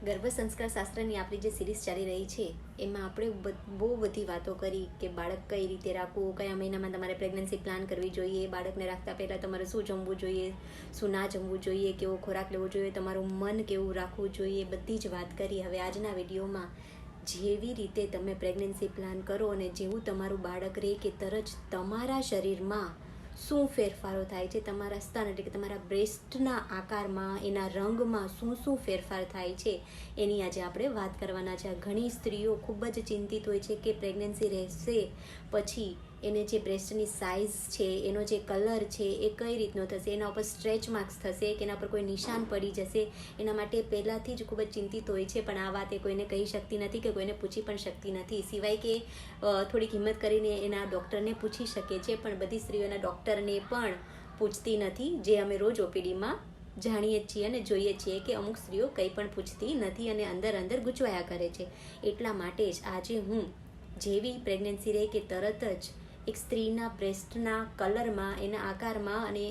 ગર્ભ સંસ્કાર શાસ્ત્રની આપણી જે સિરીઝ ચાલી રહી છે, એમાં આપણે બહુ બધી વાતો કરી કે બાળક કઈ રીતે રાખવું, કયા મહિનામાં તમારે પ્રેગ્નન્સી પ્લાન કરવી જોઈએ, બાળકને રાખતા પહેલાં તમારે શું જમવું જોઈએ, શું ના જમવું જોઈએ, કેવો ખોરાક લેવો જોઈએ, તમારું મન કેવું રાખવું જોઈએ, બધી જ વાત કરી. હવે આજના વિડીયોમાં જેવી રીતે તમે પ્રેગ્નન્સી પ્લાન કરો અને જેવું તમારું બાળક રહે કે તરત તમારા શરીરમાં શું ફેરફારો થાય છે તમારા સ્તન એટલે કે તમારા બ્રેસ્ટના આકારમાં, એના રંગમાં શું શું ફેરફાર થાય છે? એની આજે આપણે વાત કરવાના છે. ઘણી સ્ત્રીઓ ખૂબ જ ચિંતિત હોય છે કે પ્રેગ્નન્સી રહેશે પછી એને જે બ્રેસ્ટની સાઇઝ છે, એનો જે કલર છે, એ કઈ રીતનો થશે, એના ઉપર સ્ટ્રેચ માર્ક્સ થશે કે એના પર કોઈ નિશાન પડી જશે, એના માટે પહેલાંથી જ ખૂબ જ ચિંતિત હોય છે, પણ આ વાત એ કોઈને કહી શકતી નથી કે કોઈને પૂછી પણ શકતી નથી. સિવાય કે થોડીક હિંમત કરીને એના ડૉક્ટરને પૂછી શકે છે, પણ બધી સ્ત્રીઓના ડૉક્ટરને પણ પૂછતી નથી, જે અમે રોજ ઓપીડીમાં જાણીએ છીએ અને જોઈએ છીએ કે અમુક સ્ત્રીઓ કંઈ પણ પૂછતી નથી અને અંદર અંદર ગૂંચવાયા કરે છે. એટલા માટે જ આજે હું જેવી પ્રેગ્નન્સી રહે કે તરત જ એક સ્ત્રીના બ્રેસ્ટના કલરમાં, એના આકારમાં અને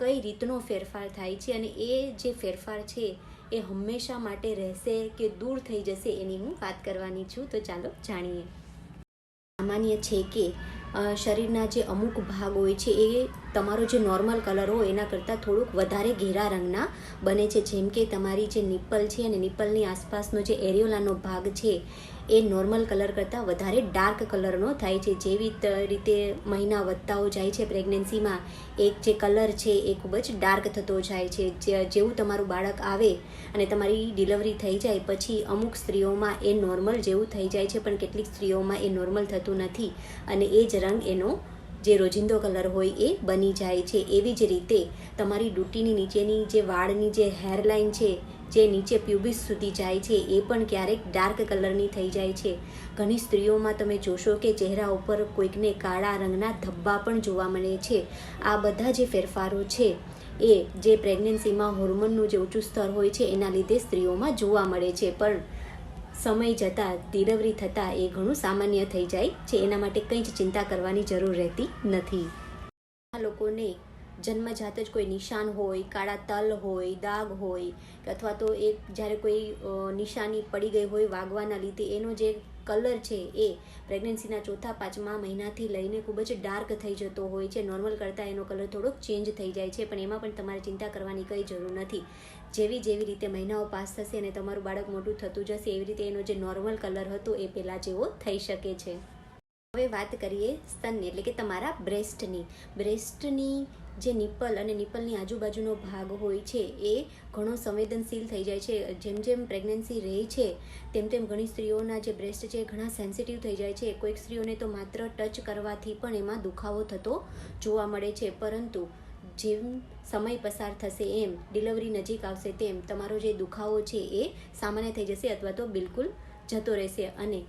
કઈ રીતનો ફેરફાર થાય છે અને એ જે ફેરફાર છે એ હંમેશા માટે રહેશે કે દૂર થઈ જશે એની હું વાત કરવાની છું. તો ચાલો જાણીએ. સામાન્ય છે કે શરીરના જે અમુક ભાગ હોય છે એ તમારો જે નોર્મલ કલર હોય એના કરતાં થોડુંક વધારે ઘેરા રંગના બને છે. જેમ કે તમારી જે નિપ્પલ છે અને નિપ્પલની આસપાસનો જે એરિયોલાનો ભાગ છે, એ નોર્મલ કલર કરતાં વધારે ડાર્ક કલરનો થાય છે. જેવી રીતે મહિના વધતાઓ જાય છે પ્રેગ્નન્સીમાં એક જે કલર છે એ ખૂબ જ ડાર્ક થતો જાય છે. જેવું તમારું બાળક આવે અને તમારી ડિલિવરી થઈ જાય, પછી અમુક સ્ત્રીઓમાં એ નોર્મલ જેવું થઈ જાય છે, પણ કેટલીક સ્ત્રીઓમાં એ નોર્મલ થતું નથી અને એ જ રંગ એનો જે રોજિંદો કલર હોય એ બની જાય છે. એવી જ રીતે તમારી ડૂટીની નીચેની જે વાળની જે હેરલાઇન છે, જે નીચે પ્યુબિસ સુધી જાય છે, એ પણ ક્યારેક ડાર્ક કલરની થઈ જાય છે. ઘણી સ્ત્રીઓમાં તમે જોશો કે ચહેરા ઉપર કોઈકને કાળા રંગના ધબ્બા પણ જોવા મળે છે. આ બધા જે ફેરફારો છે એ જે પ્રેગ્નન્સીમાં હોર્મોનનું જે ઊંચું સ્તર હોય છે, એના લીધે સ્ત્રીઓમાં જોવા મળે છે. પણ સમય જતાં ડિલિવરી થતાં એ ઘણું સામાન્ય થઈ જાય છે. એના માટે કંઈ જ ચિંતા કરવાની જરૂર રહેતી નથી. આ લોકોને જન્મજાત જ કોઈ નિશાન હોય, કાળા તલ હોય, દાગ હોય, અથવા તો એક જ્યારે કોઈ નિશાની પડી ગઈ હોય વાગવાના લીધે એનો જે કલર છે એ. પ્રેગ્નન્સીના ચોથા પાંચમા મહિનાથી લઈને ખૂબ જ ડાર્ક થઈ જતો હોય છે. નોર્મલ કરતાં એનો કલર થોડોક ચેન્જ થઈ જાય છે, પણ એમાં પણ તમારે ચિંતા કરવાની કંઈ જરૂર નથી. જેવી જેવી રીતે મહિનાઓ પાસ થશે અને તમારું બાળક મોટું થતું જશે, એવી રીતે એનો જે નોર્મલ કલર હતો એ પહેલાં જેવો થઈ શકે છે. હવે વાત કરીએ સ્તનની, એટલે કે તમારા બ્રેસ્ટની. બ્રેસ્ટની જે નિપલ અને નિપલની આજુબાજુનો ભાગ હોય છે, એ ઘણો સંવેદનશીલ થઈ જાય છે. જેમ જેમ પ્રેગ્નન્સી રહે છે, તેમ તેમ ઘણી સ્ત્રીઓના જે બ્રેસ્ટ છે, એ ઘણા સેન્સિટિવ થઈ જાય છે. કોઈક સ્ત્રીઓને તો માત્ર ટચ કરવાથી પણ એમાં દુખાવો થતો જોવા મળે છે. પરંતુ જેમ સમય પસાર થશે, એમ ડિલિવરી નજીક આવશે, તેમ તમારો જે દુખાવો છે, એ સામાન્ય થઈ જશે અથવા તો બિલકુલ જતો રહેશે. અને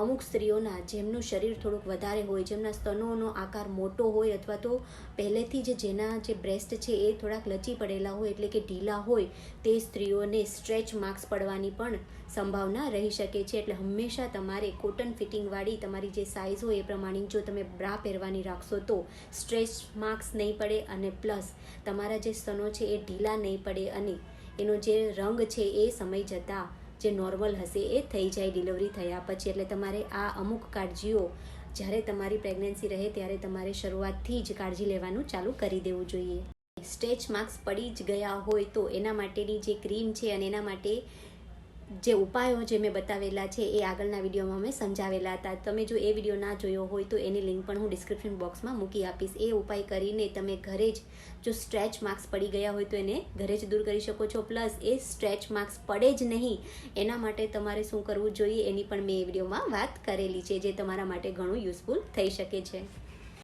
અમુક સ્ત્રીઓના જેમનું શરીર થોડુંક વધારે હોય, જેમના સ્તનોનો આકાર મોટો હોય અથવા તો પહેલેથી જ જેના જે બ્રેસ્ટ છે એ થોડાક લચી પડેલા હોય એટલે કે ઢીલા હોય, તે સ્ત્રીઓને સ્ટ્રેચ માર્ક્સ પડવાની પણ સંભાવના રહી શકે છે. એટલે હંમેશા તમારે કોટન ફિટિંગવાળી તમારી જે સાઇઝ હોય એ પ્રમાણે જો તમે બ્રા પહેરવાની રાખશો તો સ્ટ્રેચ માર્ક્સ નહીં પડે અને પ્લસ તમારા જે સ્તનો છે એ ઢીલા નહીં પડે અને એનો જે રંગ છે એ સમય જતાં જે નોર્મલ હશે, એ થઈ જાય ડિલિવરી થયા પછી. એટલે તમારે આ અમુક કાળજીઓ, જ્યારે તમારી પ્રેગ્નન્સી રહે ત્યારે તમારે શરૂઆતથી જ કાળજી લેવાનું ચાલુ કરી દેવું જોઈએ. સ્ટેચ માર્ક્સ પડી જ ગયા હોય તો એના માટેની જે ક્રીમ છે અને એના માટે જે ઉપાયો જે મેં બતાવેલા છે એ આગળના વિડીયોમાં મેં સમજાવેલા હતા. તમે જો એ વીડિયો ના જોયો હોય તો એની લિંક પણ હું ડિસ્ક્રિપ્શન બોક્સમાં મૂકી આપીશ. એ ઉપાય કરીને તમે ઘરે જ જો સ્ટ્રેચ માર્ક્સ પડી ગયા હોય તો એને ઘરે જ દૂર કરી શકો છો. પ્લસ એ સ્ટ્રેચ માર્ક્સ પડે જ નહીં. એના માટે તમારે શું કરવું જોઈએ એની પણ મેં એ વિડીયોમાં વાત કરેલી છે, જે તમારા માટે ઘણું યુઝફુલ થઈ શકે છે.